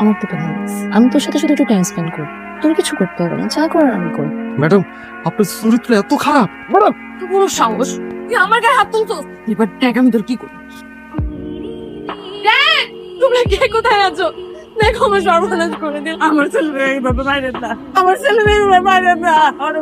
আমার আমি তোর সাথে শুধু একটু টাইম স্পেন্ড করব তোর কিছু করতে হবে না যা করার আমি করব ম্যাডাম আপনার চরিত্র এত খারাপ। তুই পুরো সাহস। তুই আমার গায়ে হাত তুলতো এবার দেখ আমি তোর কি করি। দেখ তোমরা কে কোথায় আছো? দেখো আমার সর্বনাশ করে দিল। আমার ছেলে এইভাবে বাইরে না। আমার ছেলে এইভাবে বাইরে না। আমার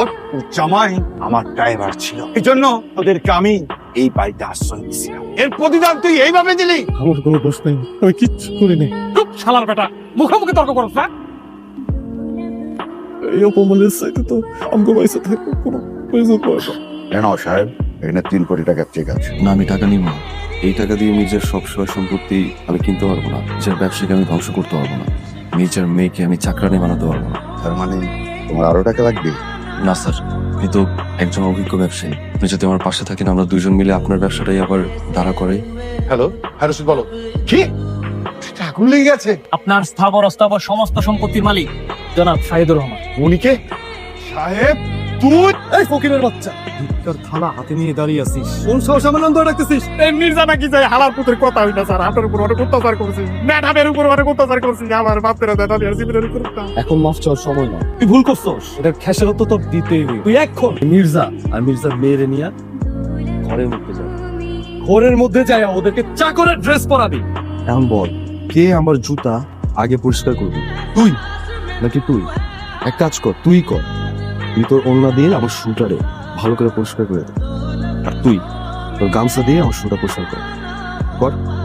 ওর জামাই আমার ড্রাইভার ছিল। এই জন্য ওদেরকে আমি এই বাড়িতে আশ্রয় দিয়েছিলাম এর প্রতিদান তুই এইভাবে দিলি? আমার কোনো দোষ নেই আমি কিচ্ছু করিনি। চুপ শালার বেটা। মুখোমুখি তর্ক করছ না এই অপমানের সাইতে তো আমগো পয়সা থাকবে কোনো পয়সা পয়সা কেন সাহেব এখানে তিন কোটি টাকা চেক আছে। না আমি টাকা নিব না। এই টাকা দিয়ে নিজের সব সয় সম্পত্তি আমি কিনতে পারব না। নিজের ব্যবসাকে আমি ধ্বংস করতে পারব না। নিজের মেয়েকে আমি চাকরানি বানাতে পারব না। তার মানে তোমার আরও টাকা লাগবে? না স্যার। আপনি তো একজন অভিজ্ঞ ব্যবসায়ী। আপনি যদি আমার পাশে থাকেন আমরা দুজন মিলে আপনার ব্যবসাটাই আবার দাঁড়া করাই। হ্যালো হ্যাঁ রশিদ বলো। কি? আগুন লেগে গেছে। আপনার স্থাবর অস্থাবর সমস্ত সম্পত্তির মালিক জনাব শাহিদুর রহমান। উনিকে সাহেব? তুই এই ফকিরের বাচ্চা। ভিক্ষার থালা হাতে নিয়ে দাঁড়িয়ে আছিস। কোন সাহস আমার নাম ধরে রাখতেছিস এই মির্জা নাকি যাই হালার পুত্রের কথা হইনা স্যার আপনার উপর অনেক অত্যাচার করছে ম্যাডামের উপর অনেক অত্যাচার করছে আমার বাপের দাদা আর জীবনের উপর এখন মাফ চাওয়ার সময় না তুই ভুল করছস। খেসারত তো তোর দিতেই তুই এখন মির্জা আর মির্জার মেয়েরে নিয়ে ঘরের মধ্যে যা। ঘরের মধ্যে যায় ওদেরকে চাকরের ড্রেস পরাবি। এখন বল কে আমার জুতা আগে পরিষ্কার করবি? তুই? নাকি তুই? এক কাজ কর তুই কর। তুই তোর অন্য দিয়ে আমার শুটারে ভালো করে পরিষ্কার করে দে। আর তুই, তোর গামছা দিয়ে আমার শুটা পরিষ্কার কর। কর।